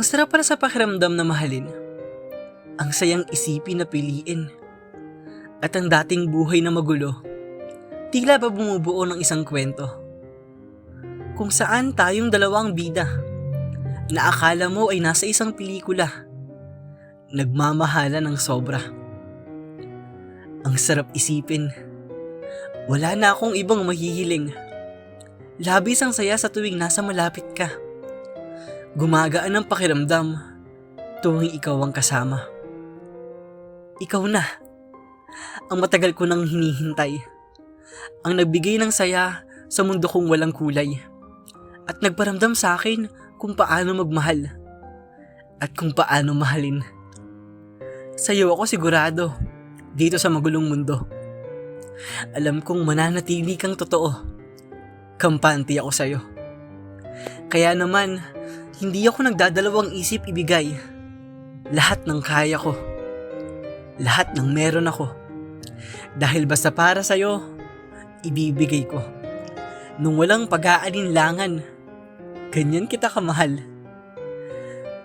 Ang sarap para sa pakiramdam na mahalin. Ang sayang isipin na piliin. At ang dating buhay na magulo, tila ba bumubuo ng isang kwento. Kung saan tayong dalawang bida, na akala mo ay nasa isang pelikula. Nagmamahala ng sobra. Ang sarap isipin. Wala na akong ibang mahihiling. Labis ang saya sa tuwing nasa malapit ka. Gumagaan ang pakiramdam tuwing ikaw ang kasama. Ikaw na. Ang matagal ko nang hinihintay. Ang nagbigay ng saya sa mundo kong walang kulay. At nagparamdam sa akin kung paano magmahal. At kung paano mahalin. Sa'yo ako sigurado dito sa magulong mundo. Alam kong mananatili kang totoo. Kampante ako sa'yo. Kaya naman, hindi ako nagdadalawang isip ibigay. Lahat ng kaya ko. Lahat ng meron ako. Dahil basta para sa'yo, ibibigay ko. Nung walang pag-aalinlangan, ganyan kita kamahal.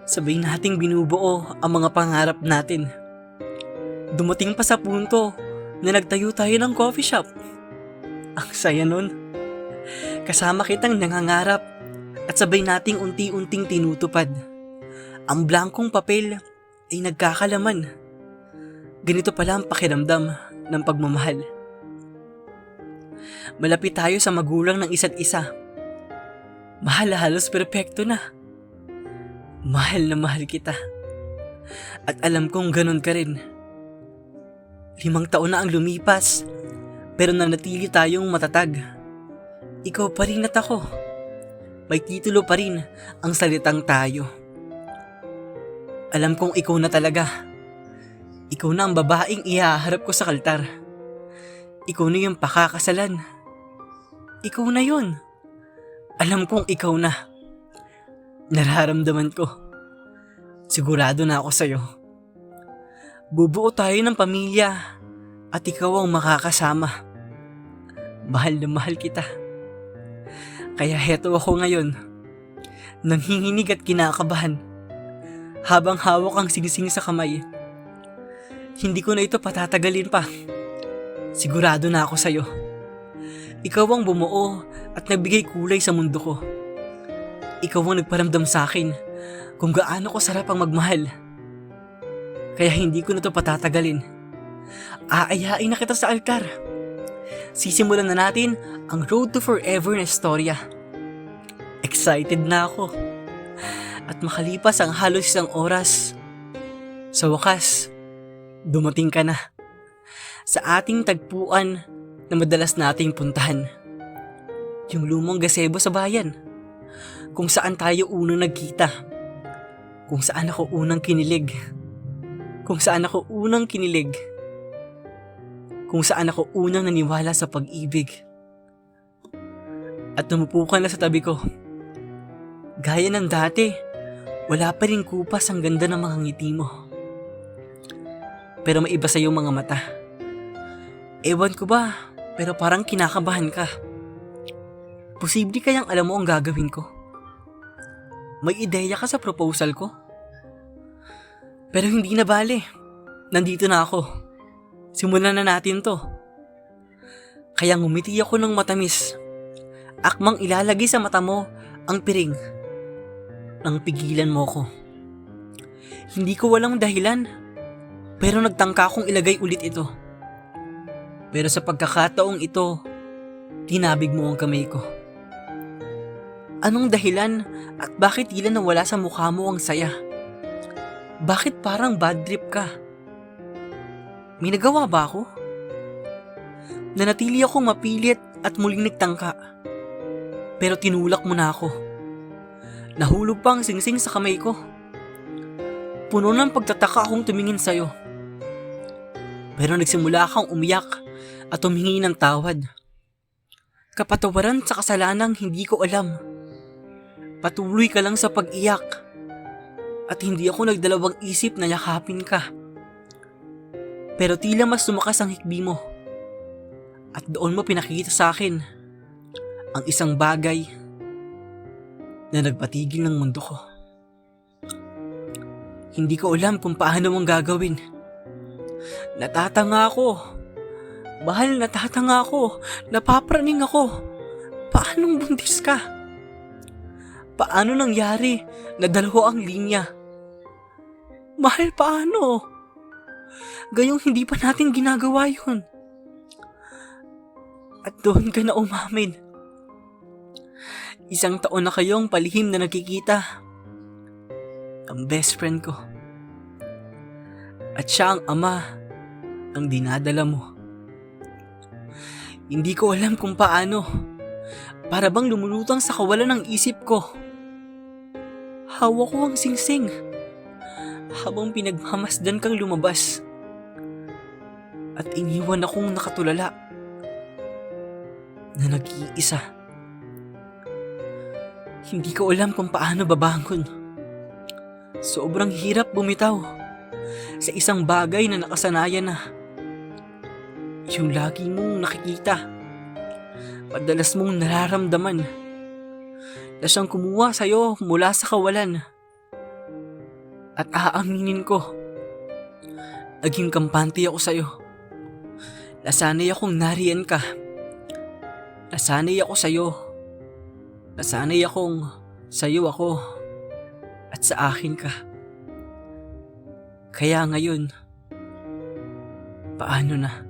Sabay nating binubuo ang mga pangarap natin. Dumating pa sa punto na nagtayo tayo ng coffee shop. Ang saya nun. Kasama kitang nangangarap at sabay nating unti-unting tinutupad. Ang blankong papel ay nagkakalaman. Ganito pala ang pakiramdam ng pagmamahal. Malapit tayo sa magulang ng isa't isa. Mahal halos perpekto na. Mahal na mahal kita. At alam kong ganun ka rin. Limang taon na ang lumipas, pero nanatili tayong matatag. Ikaw pa rin at ako. May titulo pa rin ang salitang tayo. Alam kong ikaw na talaga. Ikaw na ang babaeng ihaharap ko sa kaltar. Ikaw na yung pakakasalan. Ikaw na yun. Alam kong ikaw na. Nararamdaman ko. Sigurado na ako sa'yo. Bubuo tayo ng pamilya at ikaw ang makakasama. Mahal na mahal kita. Kaya heto ako ngayon. Nanghinginig at kinakabahan. Habang hawak ang sinising sa kamay. Hindi ko na ito patatagalin pa. Sigurado na ako sa'yo. Ikaw ang bumuo at nagbigay kulay sa mundo ko. Ikaw ang nagparamdam sa akin kung gaano ko sarap ang magmahal. Kaya hindi ko na ito patatagalin. Aayain na kita sa altar. Sisimulan na natin ang Road to Forever na istorya. Excited na ako. At makalipas ang halos isang oras, sa wakas, dumating ka na. Sa ating tagpuan na madalas nating puntahan. Yung lumang gazebo sa bayan. Kung saan tayo unang nagkita. Kung saan ako unang kinilig. Kung saan ako unang kinilig. Kung saan ako unang naniwala sa pag-ibig. At tumupo ka na sa tabi ko. Gaya ng dati, wala pa rin kupas ang ganda ng mga ngiti mo. Pero may iba sa iyong mga mata. Ewan ko ba, pero parang kinakabahan ka. Posible kayang alam mo ang gagawin ko. May ideya ka sa proposal ko. Pero hindi na bale. Nandito na ako. Simulan na natin to. Kaya ngumiti ako ng matamis. Akmang ilalagay sa mata mo ang piring. Nang pigilan mo ko. Hindi ko walang dahilan. Pero nagtangka akong ilagay ulit ito. Pero sa pagkakataong ito, tinabig mo ang kamay ko. Anong dahilan at bakit tila nawala sa mukha mo ang saya? Bakit parang bad trip ka? May nagawa ba ako? Nanatili akong mapilit at muling nagtangka. Pero tinulak mo na ako. Nahulog pa ang singsing sa kamay ko. Puno ng pagtataka akong tumingin sa'yo. Pero nagsimula kang umiyak at humingi ng tawad. Kapatawaran sa kasalanang hindi ko alam. Patuloy ka lang sa pag-iyak. At hindi ako nagdalawang isip na yakapin ka. Pero tila mas tumakas ang hikbi mo. At doon mo pinakita sa akin ang isang bagay na nagpatigil ng mundo ko. Hindi ko alam kung paano mong gagawin. Natatanga ako. Mahal, natatanga ako. Napapraning ako. Paanong buntis ka? Paano nangyari na dalawa ang linya? Mahal, paano? Gayong hindi pa natin ginagawa yun. At doon ka na umamin. Isang taon na kayong palihim na nagkikita. Ang best friend ko. At siya ang ama ang dinadala mo. Hindi ko alam kung paano. Para bang lumulutang sa kawalan ng isip ko. Hawak ko ang singsing. Habang pinagmamasdan kang lumabas. At iniwan akong nakatulala. Na nag-iisa. Hindi ko alam kung paano babangon. Sobrang hirap bumitaw sa isang bagay na nakasanayan na. Yung lagi mong nakikita. Madalas mong nararamdaman. Na siyang kumuha sa'yo mula sa kawalan. At aaminin ko, naging kampante ako sa'yo. Nasanay akong nariyan ka. Nasanay ako sa'yo. Nasanay akong sa'yo ako at sa akin ka. Kaya ngayon, paano na?